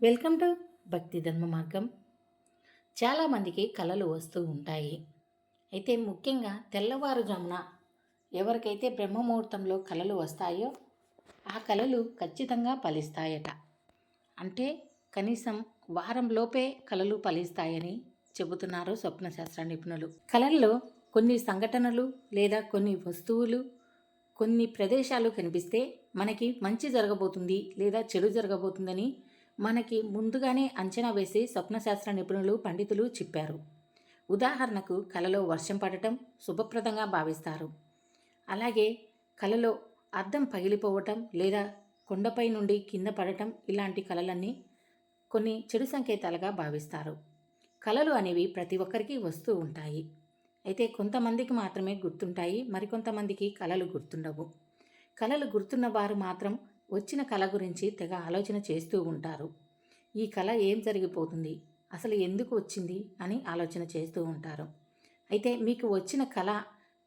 Welcome to భక్తి ధర్మ మార్గం. చాలామందికి కళలు వస్తూ ఉంటాయి. అయితే ముఖ్యంగా తెల్లవారుజామున ఎవరికైతే బ్రహ్మముహూర్తంలో కళలు వస్తాయో ఆ కళలు ఖచ్చితంగా ఫలిస్తాయట. అంటే కనీసం వారంలోపే కళలు ఫలిస్తాయని చెబుతున్నారు స్వప్నశాస్త్ర నిపుణులు. కళల్లో కొన్ని సంఘటనలు లేదా కొన్ని వస్తువులు కొన్ని ప్రదేశాలు కనిపిస్తే మనకి మంచి జరగబోతుంది లేదా చెడు జరగబోతుందని మనకి ముందుగానే అంచనా వేసి స్వప్నశాస్త్ర నిపుణులు పండితులు చెప్పారు. ఉదాహరణకు కలలో వర్షం పడటం శుభప్రదంగా భావిస్తారు. అలాగే కలలో అద్దం పగిలిపోవటం లేదా కొండపై నుండి కింద పడటం ఇలాంటి కళలన్నీ కొన్ని చెడు సంకేతాలుగా భావిస్తారు. కళలు అనేవి ప్రతి ఒక్కరికి వస్తూ ఉంటాయి. అయితే కొంతమందికి మాత్రమే గుర్తుంటాయి మరికొంతమందికి కళలు గుర్తుండవు. కళలు గుర్తున్న వారు మాత్రం వచ్చిన కళ గురించి తెగ ఆలోచన చేస్తూ ఉంటారు. ఈ కళ ఏం జరిగిపోతుంది? అసలు ఎందుకు వచ్చింది? అని ఆలోచన చేస్తూ ఉంటారు. అయితే మీకు వచ్చిన కళ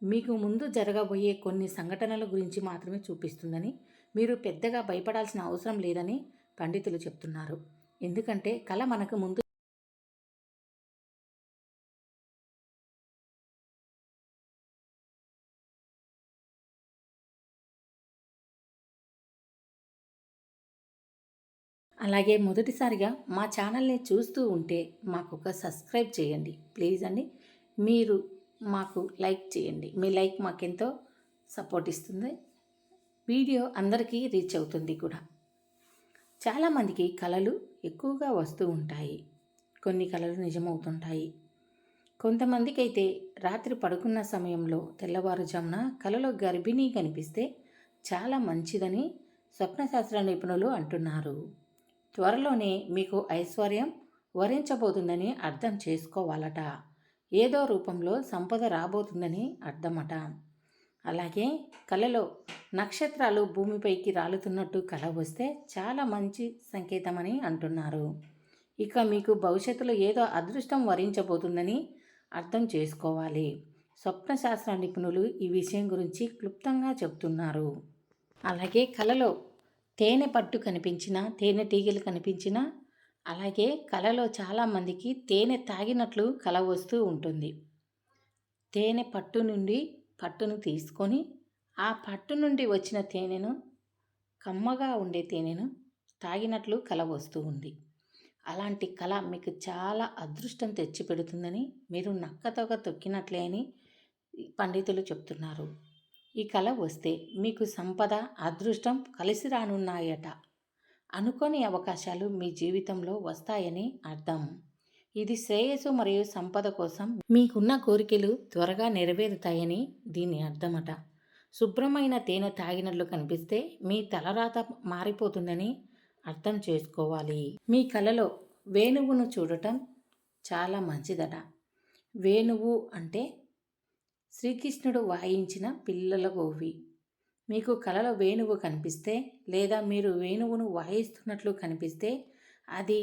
మీకు ముందు జరగబోయే కొన్ని సంఘటనల గురించి మాత్రమే చూపిస్తుందని మీరు పెద్దగా భయపడాల్సిన అవసరం లేదని పండితులు చెప్తున్నారు. ఎందుకంటే కళ మనకు ముందు అలాగే మొదటిసారిగా మా ఛానల్ని చూస్తూ ఉంటే మాకు ఒక సబ్స్క్రైబ్ చేయండి. ప్లీజ్ అండి. మీరు మాకు లైక్ చేయండి. మీ లైక్ మాకెంతో సపోర్ట్ ఇస్తుంది. వీడియో అందరికీ రీచ్ అవుతుంది కూడా. చాలామందికి కళలు ఎక్కువగా వస్తూ ఉంటాయి. కొన్ని కళలు నిజమవుతుంటాయి. కొంతమందికి అయితే రాత్రి పడుకున్న సమయంలో తెల్లవారుజామున కళలో గర్భిణీ కనిపిస్తే చాలా మంచిదని స్వప్నశాస్త్ర నిపుణులు అంటున్నారు. త్వరలోనే మీకు ఐశ్వర్యం వరించబోతుందని అర్థం చేసుకోవాలట. ఏదో రూపంలో సంపద రాబోతుందని అర్థమట. అలాగే కళలో నక్షత్రాలు భూమిపైకి రాలుతున్నట్టు కళ వస్తే చాలా మంచి సంకేతమని అంటున్నారు. ఇక మీకు భవిష్యత్తులో ఏదో అదృష్టం వరించబోతుందని అర్థం చేసుకోవాలి. స్వప్నశాస్త్ర నిపుణులు ఈ విషయం గురించి క్లుప్తంగా చెప్తున్నారు అలాగే కళలో తేనె పట్టు కనిపించినా తేనె కనిపించిన కనిపించినా అలాగే కళలో చాలామందికి తేనె తాగినట్లు కళ వస్తూ ఉంటుంది. తేనె పట్టు నుండి పట్టును తీసుకొని ఆ పట్టు నుండి వచ్చిన తేనెను కమ్మగా ఉండే తేనెను తాగినట్లు కళ వస్తూ ఉంది. అలాంటి కళ మీకు చాలా అదృష్టం తెచ్చిపెడుతుందని మీరు నక్కతోక తొక్కినట్లే అని పండితులు చెప్తున్నారు. ఈ కళ వస్తే మీకు సంపద అదృష్టం కలిసి రానున్నాయట. అనుకోని అవకాశాలు మీ జీవితంలో వస్తాయని అర్థం. ఇది శ్రేయస్సు మరియు సంపద కోసం మీకున్న కోరికలు త్వరగా నెరవేరుతాయని దీని అర్థమట. శుభ్రమైన తేనె తాగినట్లు కనిపిస్తే మీ తలరాత మారిపోతుందని అర్థం చేసుకోవాలి. మీ కలలో వేణువును చూడటం చాలా మంచిదట. వేణువు అంటే శ్రీకృష్ణుడు వాయించిన పిల్లల గోవి. మీకు కలలో వేణువు కనిపిస్తే లేదా మీరు వేణువును వాయిస్తున్నట్లు కనిపిస్తే అది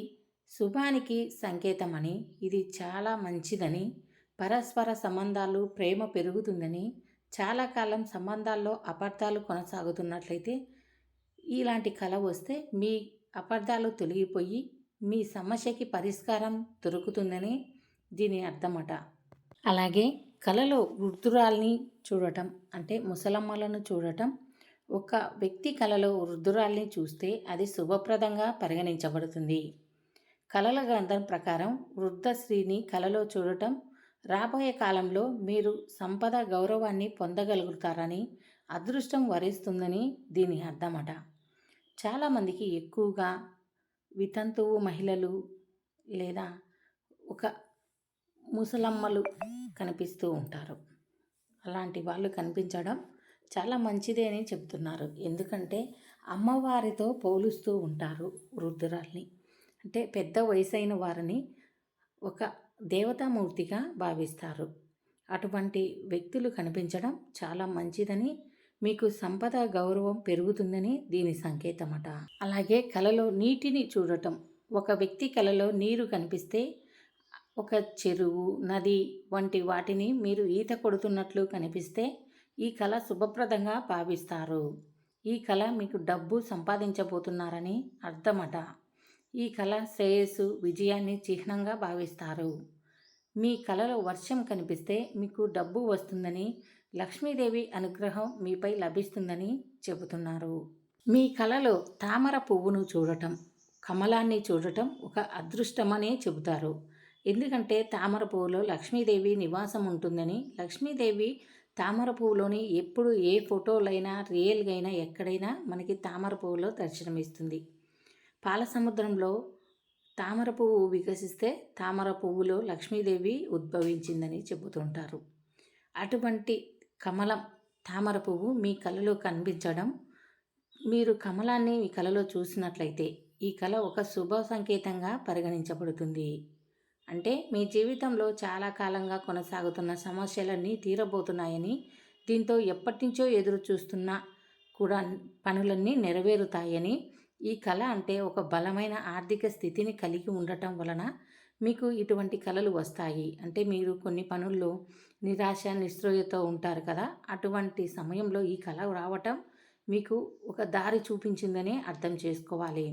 శుభానికి సంకేతమని ఇది చాలా మంచిదని పరస్పర సంబంధాలు ప్రేమ పెరుగుతుందని చాలా కాలం సంబంధాల్లో అపార్థాలు కొనసాగుతున్నట్లయితే ఇలాంటి కళ వస్తే మీ అపార్థాలు తొలగిపోయి మీ సమస్యకి పరిష్కారం దొరుకుతుందని దీని అర్థమట. అలాగే కళలో వృద్ధురాల్ని చూడటం అంటే ముసలమ్మలను చూడటం ఒక వ్యక్తి కళలో వృద్ధురాల్ని చూస్తే అది శుభప్రదంగా పరిగణించబడుతుంది. కళల గ్రంథం ప్రకారం వృద్ధ స్త్రీని కళలో చూడటం రాబోయే కాలంలో మీరు సంపద గౌరవాన్ని పొందగలుగుతారని అదృష్టం వరిస్తుందని దీని అర్థమట. చాలామందికి ఎక్కువగా వితంతువు మహిళలు లేదా ఒక ముసలమ్మలు కనిపిస్తూ ఉంటారు. అలాంటి వాళ్ళు కనిపించడం చాలా మంచిదే అని చెప్తున్నారు ఎందుకంటే అమ్మవారితో పోలుస్తూ ఉంటారు వృద్ధురాల్ని. అంటే పెద్ద వయసైన వారిని ఒక దేవతామూర్తిగా భావిస్తారు. అటువంటి వ్యక్తులు కనిపించడం చాలా మంచిదని మీకు సంపద గౌరవం పెరుగుతుందని దీని సంకేతమట. అలాగే కలలో నీటిని చూడటం. ఒక వ్యక్తి కలలో నీరు కనిపిస్తే ఒక చెరువు నది వంటి వాటిని మీరు ఈత కొడుతున్నట్లు కనిపిస్తే ఈ కళ శుభప్రదంగా భావిస్తారు. ఈ కళ మీకు డబ్బు సంపాదించబోతున్నారని అర్థమట. ఈ కళ శ్రేయస్సు విజయాన్ని చిహ్నంగా భావిస్తారు. మీ కళలో వర్షం కనిపిస్తే మీకు డబ్బు వస్తుందని లక్ష్మీదేవి అనుగ్రహం మీపై లభిస్తుందని చెబుతున్నారు. మీ కళలో తామర పువ్వును చూడటం కమలాన్ని చూడటం ఒక అదృష్టమనే చెబుతారు. ఎందుకంటే తామర పువ్వులో లక్ష్మీదేవి నివాసం ఉంటుందని లక్ష్మీదేవి తామర పువ్వులోని ఎప్పుడు ఏ ఫోటోలైనా రియల్గా అయినా ఎక్కడైనా మనకి తామర పువ్వులో దర్శనమిస్తుంది పాల సముద్రంలో తామర పువ్వు వికసిస్తే తామర పువ్వులో లక్ష్మీదేవి ఉద్భవించిందని చెబుతుంటారు. అటువంటి కమలం తామర పువ్వు మీ కలలో కనిపించడం మీరు కమలాన్ని మీ కలలో చూసినట్లయితే ఈ కళ ఒక శుభ సంకేతంగా పరిగణించబడుతుంది. అంటే మీ జీవితంలో చాలా కాలంగా కొనసాగుతున్న సమస్యలన్నీ తీరబోతున్నాయని దీంతో ఎప్పటినుంచో ఎదురు చూస్తున్నా కూడా పనులన్నీ నెరవేరుతాయని ఈ కళ అంటే ఒక బలమైన ఆర్థిక స్థితిని కలిగి ఉండటం వలన మీకు ఇటువంటి కళలు వస్తాయి. అంటే మీరు కొన్ని పనుల్లో నిరాశ నిస్సృయతో ఉంటారు కదా అటువంటి సమయంలో ఈ కళ రావటం మీకు ఒక దారి చూపించిందని అర్థం చేసుకోవాలి.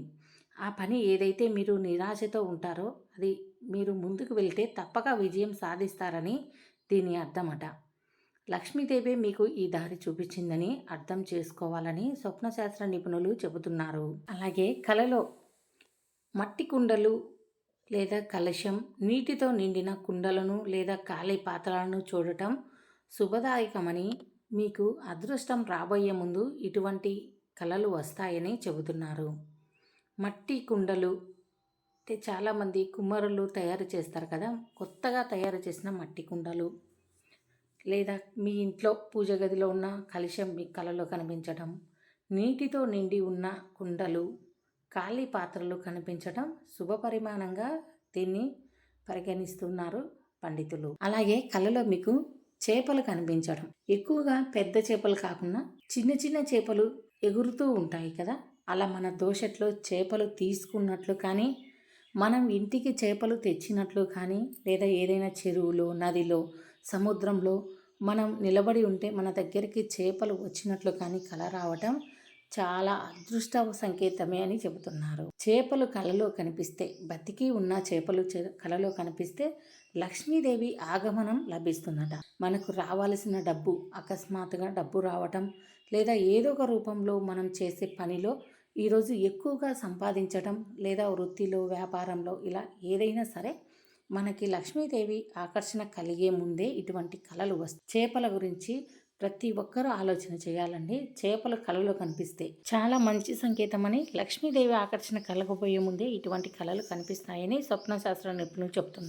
ఆ పని ఏదైతే మీరు నిరాశతో ఉంటారో అది మీరు ముందుకు వెళ్తే తప్పక విజయం సాధిస్తారని దీని అర్థమట. లక్ష్మీదేవి మీకు ఈ దారి చూపించిందని అర్థం చేసుకోవాలని స్వప్నశాస్త్ర నిపుణులు చెబుతున్నారు. అలాగే కలలో మట్టి కుండలు లేదా కలశం నీటితో నిండిన కుండలను లేదా ఖాళీ పాత్రలను చూడటం శుభదాయకమని మీకు అదృష్టం రాబోయే ముందు ఇటువంటి కళలు వస్తాయని చెబుతున్నారు. మట్టి కుండలు అయితే చాలామంది కుమ్మరులు తయారు చేస్తారు కదా కొత్తగా తయారు చేసిన మట్టి కుండలు. లేదా మీ ఇంట్లో పూజ గదిలో ఉన్న కలుషం మీ కళలో కనిపించడం నీటితో నిండి ఉన్న కుండలు ఖాళీ పాత్రలు కనిపించడం శుభపరిమాణంగా దీన్ని పరిగణిస్తున్నారు పండితులు. అలాగే కళలో మీకు చేపలు కనిపించడం. ఎక్కువగా పెద్ద చేపలు కాకుండా చిన్న చిన్న చేపలు ఎగురుతూ ఉంటాయి కదా అలా మన దోషట్లో చేపలు తీసుకున్నట్లు కానీ మనం ఇంటికి చేపలు తెచ్చినట్లు కానీ లేదా ఏదైనా చెరువులో నదిలో సముద్రంలో మనం నిలబడి ఉంటే మన దగ్గరికి చేపలు వచ్చినట్లు కానీ కల రావటం చాలా అదృష్ట సంకేతమే అని చెబుతున్నారు. చేపలు కలలో కనిపిస్తే బతికి ఉన్న చేపలు కలలో కనిపిస్తే లక్ష్మీదేవి ఆగమనం లభిస్తుందట. మనకు రావాల్సిన డబ్బు అకస్మాత్తుగా డబ్బు రావటం లేదా ఏదో ఒక రూపంలో మనం చేసే పనిలో ఈరోజు ఎక్కువగా సంపాదించడం లేదా వృత్తిలో వ్యాపారంలో ఇలా ఏదైనా సరే మనకి లక్ష్మీదేవి ఆకర్షణ కలిగే ముందే ఇటువంటి కళలు వస్తాయి చేపల గురించి ప్రతి ఒక్కరూ ఆలోచన చేయాలండి. చేపలు కళలు కనిపిస్తే చాలా మంచి సంకేతమని లక్ష్మీదేవి ఆకర్షణ కలగబోయే ముందే ఇటువంటి కళలు కనిపిస్తాయని స్వప్న శాస్త్ర నిపుణులు చెప్తున్నారు.